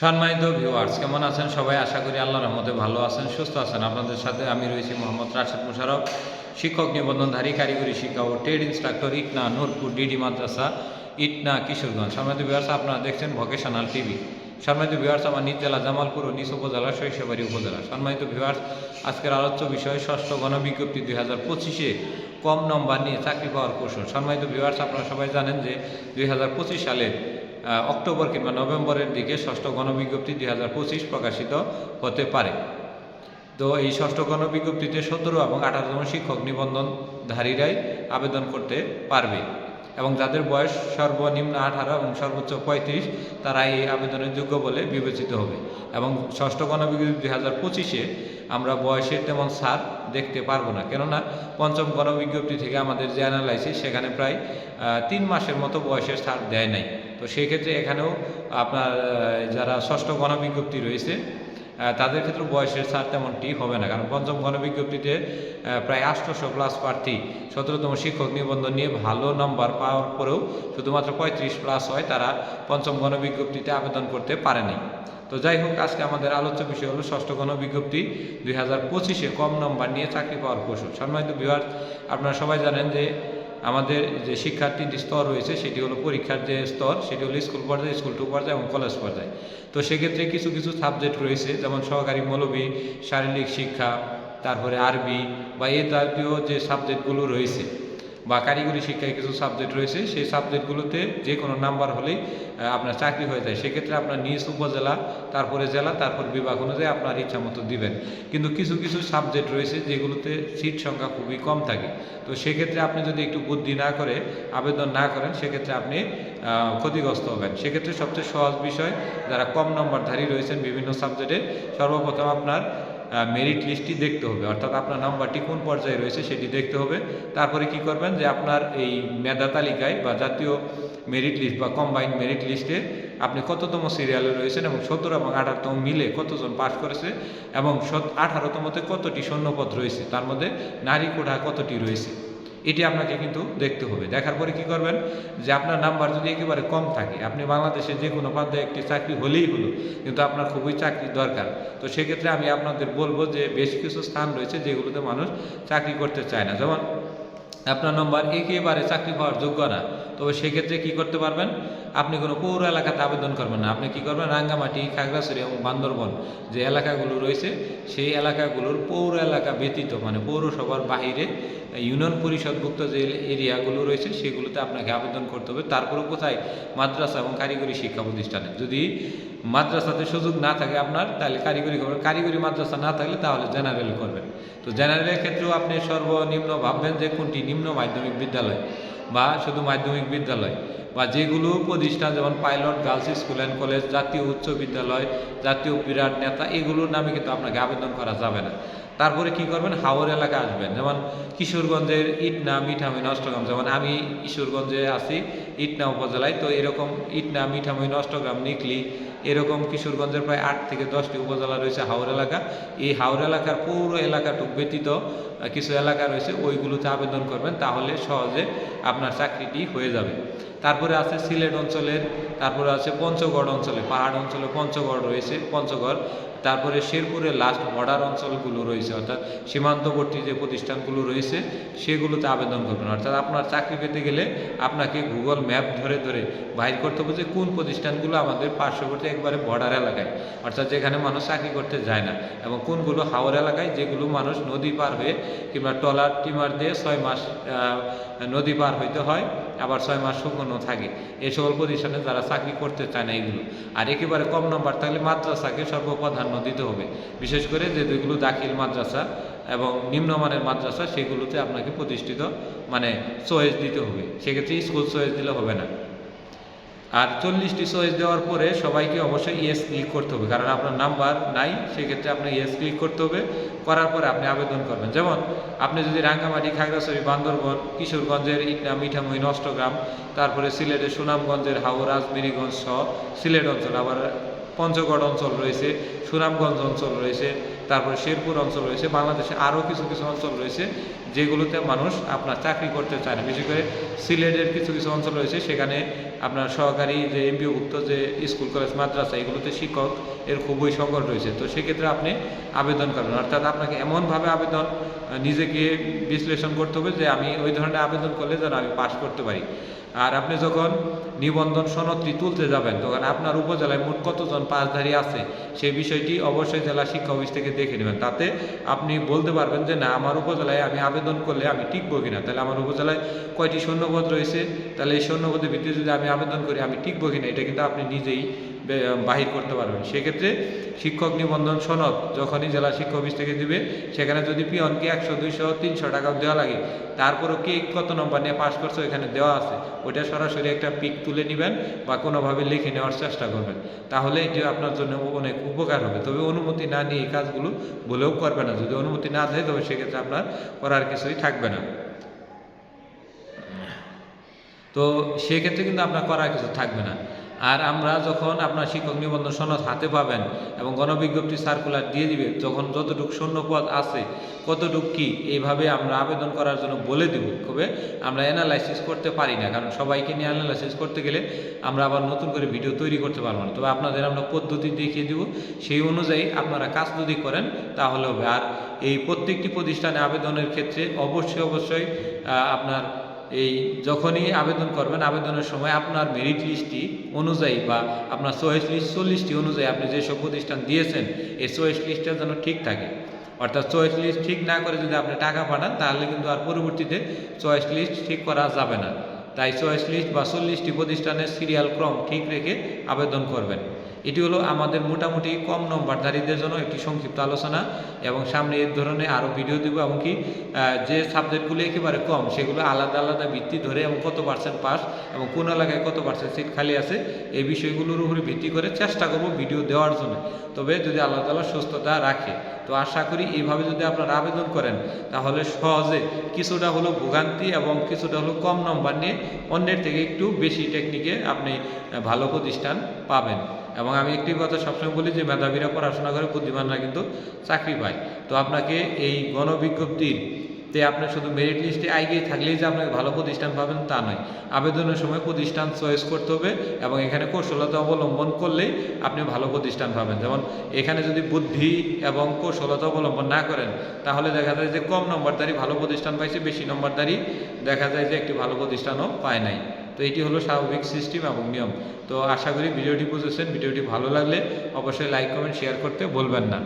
সম্মানিত ভিউয়ার্স কেমন আছেন সবাই? আশা করি আল্লাহর রহমতে ভালো আছেন সুস্থ আছেন। আপনাদের সাথে আমি রয়েছি মোহাম্মদ রাশেদ মুশারফ শিক্ষক নিবন্ধনধারী কারিগরি শিক্ষা ও trade instructor Itna Nurpur DD মাদ্রাসা ইটনা কিশোরগঞ্জ। সম্মানিত ভিউয়ার্স আপনারা দেখছেন ভোকেশনাল টিভি সম্মানিত ভিউয়ার্স আমার নিজ জেলা জামালপুর ও নিজ উপজেলা শৈশবাড়ি উপজেলা। সম্মানিত ভিউয়ার্স আজকের আলোচ্য বিষয় ষষ্ঠ গণবিজ্ঞপ্তি দুই হাজার পঁচিশে কম নম্বর নিয়ে চাকরি পাওয়ার কৌশল। সম্মানিত ভিউয়ার্স আপনারা সবাই জানেন যে দুই আহ, অক্টোবর কিংবা নভেম্বরের দিকে ষষ্ঠ গণবিজ্ঞপ্তি দুই হাজার পঁচিশ প্রকাশিত হতে পারে। তো এই ষষ্ঠ গণবিজ্ঞপ্তিতে সতেরো এবং আঠারোতম শিক্ষক নিবন্ধনধারীরাই আবেদন করতে পারবে এবং যাদের বয়স সর্বনিম্ন আঠারো এবং সর্বোচ্চ পঁয়ত্রিশ তারা এই আবেদনের যোগ্য বলে বিবেচিত হবে। এবং ষষ্ঠ গণবিজ্ঞপ্তি দুই হাজার পঁচিশে আমরা বয়সের তেমন সার দেখতে পারব না। কেননা পঞ্চম গণ বিজ্ঞপ্তি থেকে আমাদের যে অ্যানালাইসিস সেখানে প্রায় তিন মাসের মতো বয়সের সার দেয় নাই। তো সেক্ষেত্রে এখানেও আপনার যারা ষষ্ঠ গণ বিজ্ঞপ্তি রয়েছে তাদের ক্ষেত্রে বয়সের ছাড় তেমনটি হবে না। কারণ পঞ্চম গণবিজ্ঞপ্তিতে প্রায় আটশোশো প্লাস প্রার্থী সতেরোতম শিক্ষক নিবন্ধন নিয়ে ভালো নম্বর পাওয়ার পরেও শুধুমাত্র পঁয়ত্রিশ প্লাস হয় তারা পঞ্চম গণবিজ্ঞপ্তিতে আবেদন করতে পারেনি তো যাই হোক, আজকে আমাদের আলোচ্য বিষয় হলো ষষ্ঠ গণবিজ্ঞপ্তি দুই হাজার পঁচিশে কম নম্বর নিয়ে চাকরি পাওয়ার কৌশল। সম্মানিত বিভাগ আপনারা সবাই জানেন যে আমাদের যে শিক্ষার তিনটি স্তর রয়েছে, সেটি হলো পরীক্ষার যে স্তর, সেটি হলো স্কুল পর্যায়ে, স্কুল টু পর্যায়ে এবং কলেজ পর্যায়ে। তো সেক্ষেত্রে কিছু কিছু সাবজেক্ট রয়েছে, যেমন সহকারী মৌলবী, শারীরিক শিক্ষা, তারপরে আরবি বা এ জাতীয় যে সাবজেক্টগুলো রয়েছে বা কারিগরি শিক্ষায় কিছু সাবজেক্ট রয়েছে, সেই সাবজেক্টগুলোতে যে কোনো নাম্বার হলেই আপনার চাকরি হয়ে যায়। সেক্ষেত্রে আপনার নিজ উপজেলা, তারপরে জেলা, তারপর বিভাগ অনুযায়ী আপনার ইচ্ছা মতো দিবেন। কিন্তু কিছু কিছু সাবজেক্ট রয়েছে যেগুলোতে সিট সংখ্যা খুবই কম থাকে। তো সেক্ষেত্রে আপনি যদি একটু বুদ্ধি না করে, আবেদন না করেন, সেক্ষেত্রে আপনি ক্ষতিগ্রস্ত হবেন। সেক্ষেত্রে সবচেয়ে সহজ বিষয়, যারা কম নম্বরধারী রয়েছেন বিভিন্ন সাবজেক্টে সর্বপ্রথম আপনার মেরিট লিস্টটি দেখতে হবে। অর্থাৎ আপনার নাম্বারটি কোন পর্যায়ে রয়েছে সেটি দেখতে হবে। তারপরে কি করবেন যে আপনার এই মেধা তালিকায় বা জাতীয় মেরিট লিস্ট বা কম্বাইন্ড মেরিট লিস্টে আপনি কততম সিরিয়ালে রয়েছেন এবং সতেরো এবং আঠারোতম মিলে কতজন পাস করেছে এবং আঠারোতমতে কতটি শূন্যপদ রয়েছে। তার মধ্যে নারী কোঠা কতটি রয়েছে? এটি আপনাকে কিন্তু দেখতে হবে। দেখার পরে কি করবেন যে আপনার নাম্বার যদি একেবারে কম থাকে, আপনি বাংলাদেশে যে কোনো প্রান্তে একটি চাকরি হলেই হলো, কিন্তু আপনার খুবই চাকরি দরকার। তো সেক্ষেত্রে আমি আপনাদের বলব যে বেশ কিছু স্থান রয়েছে যেগুলোতে মানুষ চাকরি করতে চায় না। যেমন আপনার নম্বর একেবারে চাকরি পাওয়ার যোগ্য না তবে সেক্ষেত্রে কি করতে পারবেন? আপনি কোনো পৌর এলাকাতে আবেদন করবেন না। আপনি কি করবেন? রাঙ্গামাটি, খাগড়াছড়ি এবং বান্দরবন যে এলাকাগুলো রয়েছে, সেই এলাকাগুলোর পৌর এলাকা ব্যতীত মানে পৌরসভার বাহিরে ইউনিয়ন পরিষদভুক্ত যে এরিয়াগুলো রয়েছে সেগুলোতে আপনাকে আবেদন করতে হবে। তারপরে কোথায়? মাদ্রাসা এবং কারিগরি শিক্ষা প্রতিষ্ঠানে। যদি মাদ্রাসাতে সুযোগ না থাকে আপনার, তাহলে কারিগরি করবেন কারিগরি মাদ্রাসা না থাকলে তাহলে জেনারেল করবেন। তো জেনারেলের ক্ষেত্রেও আপনি সর্বনিম্ন ভাববেন যে কোনটি? নিম্ন মাধ্যমিক বিদ্যালয় বা শুধু মাধ্যমিক বিদ্যালয় বা যেগুলো প্রতিষ্ঠান, যেমন pilot, girls school and college, জাতীয় উচ্চ বিদ্যালয়, জাতীয় বিরাট নেতা, এগুলোর নামে কিন্তু আপনাকে আবেদন করা যাবে না। তারপরে কি করবেন? হাওর এলাকা আসবেন। যেমন কিশোরগঞ্জের ইটনা মিঠামি নষ্টগ্রাম। যেমন আমি কিশোরগঞ্জে আছি, ইটনা উপজেলায়। তো এরকম ইটনা মিঠামি নষ্টগ্রাম, নিকলি এরকম কিশোরগঞ্জের প্রায় আট থেকে দশটি উপজেলা রয়েছে হাওর এলাকা। এই হাওর এলাকার পুরো এলাকাটুক ব্যতীত কিছু এলাকা রয়েছে, ওইগুলোতে আবেদন করবেন, তাহলে সহজে আপনার চাকরিটি হয়ে যাবে। তারপরে আছে সিলেট অঞ্চলের, তারপরে আছে পঞ্চগড় অঞ্চলে, পাহাড় অঞ্চলে পঞ্চগড় রয়েছে, পঞ্চগড়। তারপরে শেরপুরের লাস্ট বর্ডার অঞ্চলগুলো রয়েছে, অর্থাৎ সীমান্তবর্তী যে প্রতিষ্ঠানগুলো রয়েছে, সেগুলোতে আবেদন করবেন। অর্থাৎ আপনার চাকরি পেতে গেলে আপনাকে গুগল ম্যাপ ধরে ধরে বাইর করতে হবে যে কোন প্রতিষ্ঠানগুলো আমাদের পার্শ্ববর্তী একবারে বর্ডার এলাকায়, অর্থাৎ যেখানে মানুষ চাকরি করতে যায় না, এবং কোনগুলো হাওর এলাকায় যেগুলো মানুষ নদী পার হয়ে কিংবা ট্রলার টিমার দিয়ে ছয় মাস নদী পার হইতে হয় আবার ছয় মাস শুকনো থাকে। এই সকল প্রতিষ্ঠানে যারা চাকরি করতে চায় না এগুলো। আর একেবারে কম নম্বর থাকলে মাদ্রাসাকে সর্বপ্রাধান্য দিতে হবে। বিশেষ করে যে যেগুলো দাখিল মাদ্রাসা এবং নিম্নমানের মাদ্রাসা, সেগুলোতে আপনাকে প্রতিষ্ঠিত মানে চয়েস দিতে হবে। সেক্ষেত্রে স্কুল চয়েস দিলে হবে না। আর চল্লিশটি চয়েস দেওয়ার পরে সবাইকে অবশ্যই ইয়েস ক্লিক করতে হবে। কারণ আপনার নাম্বার নাই, সেক্ষেত্রে আপনি ইয়েস ক্লিক করতে হবে। করার পরে আপনি আবেদন করবেন। যেমন, আপনি যদি রাঙ্গামাটি, খাগড়াছড়ি, বান্দরবন, কিশোরগঞ্জের ইটনা মিঠামই নষ্টগ্রাম তারপরে সিলেটের সুনামগঞ্জের হাওড় আজমিরিগঞ্জ সহ সিলেট অঞ্চল, আবার পঞ্চগড় অঞ্চল রয়েছে, সুনামগঞ্জ অঞ্চল রয়েছে তারপরে শেরপুর অঞ্চল রয়েছে, বাংলাদেশে আরও কিছু কিছু অঞ্চল রয়েছে যেগুলোতে মানুষ আপনার চাকরি করতে চায় না। বিশেষ করে সিলেটের কিছু কিছু অঞ্চল রয়েছে, সেখানে আপনার সহকারী যে এমপিওভুক্ত যে স্কুল, কলেজ, মাদ্রাসা, এগুলোতে শিক্ষক এর খুবই সংকট রয়েছে। তো সেক্ষেত্রে আপনি আবেদন করবেন অর্থাৎ আপনাকে এমনভাবে আবেদন নিজেকে বিশ্লেষণ করতে হবে যে আমি ওই ধরনের আবেদন করলে যেন আমি পাশ করতে পারি। আর আপনি যখন নিবন্ধন সনদটি তুলতে যাবেন, তখন আপনার উপজেলায় মোট কতজন পাসধারী আছে, সেই বিষয়টি অবশ্যই জেলা শিক্ষা অফিস থেকে দেখে নেবেন। তাতে আপনি বলতে পারবেন যে, না, আমার উপজেলায় আমি আবেদন করলে আমি টিকবো কিনা? তাহলে আমার উপজেলায় কয়টি শূন্যপদ রয়েছে? তাহলে এই শূন্যপদের ভিত্তিতে যদি আমি আবেদন করি, আমি টিকবো কিনা? এটা কিন্তু আপনি নিজেই বাহির করতে পারবেন। সেক্ষেত্রে শিক্ষক নিবন্ধন সনদ যখনই জেলা শিক্ষা অফিস থেকে দিবে, সেখানে যদি পিয়নকে একশো, দুইশো, তিনশো টাকা দেওয়া লাগে তারপরও কে কত নম্বর নিয়ে পাস করছে ওইখানে দেওয়া আছে, ওইটা সরাসরি একটা পিক তুলে নেবেন বা কোনোভাবে লিখে নেওয়ার চেষ্টা করবেন। তাহলে এটি আপনার জন্য অনেক উপকার হবে। তবে অনুমতি না নিয়ে এই কাজগুলো বলেও করবে না। যদি অনুমতি না দেয়, তবে সেক্ষেত্রে আপনার করার কিছুই থাকবে না। তো সেক্ষেত্রে কিন্তু আপনার করার কিছু থাকবে না। আর আমরা যখন আপনার শিক্ষক নিবন্ধন সনদ হাতে পাবেন এবং গণবিজ্ঞপ্তি সার্কুলার দিয়ে দিবে যখন যতটুকু শূন্যপদ আছে, কতটুকু কী, এইভাবে আমরা আবেদন করার জন্য বলে দিব। তবে আমরা অ্যানালাইসিস করতে পারি না, কারণ সবাইকে নিয়ে অ্যানালাইসিস করতে গেলে আমরা আবার নতুন করে ভিডিও তৈরি করতে পারব না। তবে আপনাদের আমরা পদ্ধতি দেখিয়ে দিব, সেই অনুযায়ী আপনারা কাজ যদি করেন তাহলে হবে। আর এই প্রত্যেকটি প্রতিষ্ঠানে আবেদনের ক্ষেত্রে অবশ্যই অবশ্যই আপনার এই যখনই আবেদন করবেন, আবেদনের সময় আপনার মেরিট লিস্টটি অনুযায়ী বা আপনার চয়েস লিস্ট চল্লিশটি অনুযায়ী আপনি যেসব প্রতিষ্ঠান দিয়েছেন, এই চয়েস লিস্টটা যেন ঠিক থাকে। অর্থাৎ চয়েস লিস্ট ঠিক না করে যদি আপনি টাকা পাঠান, তাহলে কিন্তু আর পরবর্তীতে চয়েস লিস্ট ঠিক করা যাবে না। তাই চয়েস লিস্ট বা চল্লিশটি প্রতিষ্ঠানের সিরিয়াল ক্রম ঠিক রেখে আবেদন করবেন। এটি হলো আমাদের মোটামুটি কম নম্বরধারীদের জন্য একটি সংক্ষিপ্ত আলোচনা এবং সামনে এই ধরনের আরও ভিডিও দিব এমনকি যে সাবজেক্টগুলো একেবারে কম, সেগুলো আলাদা আলাদা ভিত্তি ধরে এবং কত পার্সেন্ট পাস এবং কোন এলাকায় কত পার্সেন্ট সিট খালি আছে, এই বিষয়গুলোর উপরে ভিত্তি করে চেষ্টা করব ভিডিও দেওয়ার জন্য। তবে যদি আল্লাহ তালা সুস্থতা রাখে, তো আশা করি এইভাবে যদি আপনারা আবেদন করেন, তাহলে সহজে কিছুটা হলো ভোগান্তি এবং কিছুটা হলো কম নম্বর নিয়ে অন্যের থেকে একটু বেশি টেকনিকে আপনি ভালো প্রতিষ্ঠান পাবেন। এবং আমি একটি কথা সবসময় বলি যে মেধাবীরা পড়াশোনা করে বুদ্ধিমানরা কিন্তু চাকরি পায়। তো আপনাকে এই গণবিজ্ঞপ্তির তে আপনার শুধু মেরিট লিস্টে আইগিয়ে থাকলেই যে আপনাকে ভালো প্রতিষ্ঠান পাবেন তা নয়। আবেদনের সময় প্রতিষ্ঠান চয়েস করতে হবে এবং এখানে কৌশলতা অবলম্বন করলেই আপনি ভালো প্রতিষ্ঠান পাবেন। যেমন এখানে যদি বুদ্ধি এবং কৌশলতা অবলম্বন না করেন, তাহলে দেখা যায় যে কম নম্বরদারি ভালো প্রতিষ্ঠান পাইছে, বেশি নম্বরদারি দেখা যায় যে একটি ভালো প্রতিষ্ঠানও পায় নাই। তো এটি হলো স্বাভাবিক সিস্টেম এবং নিয়ম। তো আশা করি ভিডিওটি বুঝেছেন। ভিডিওটি ভালো লাগলে অবশ্যই লাইক কমেন্ট শেয়ার করতে বলবেন না।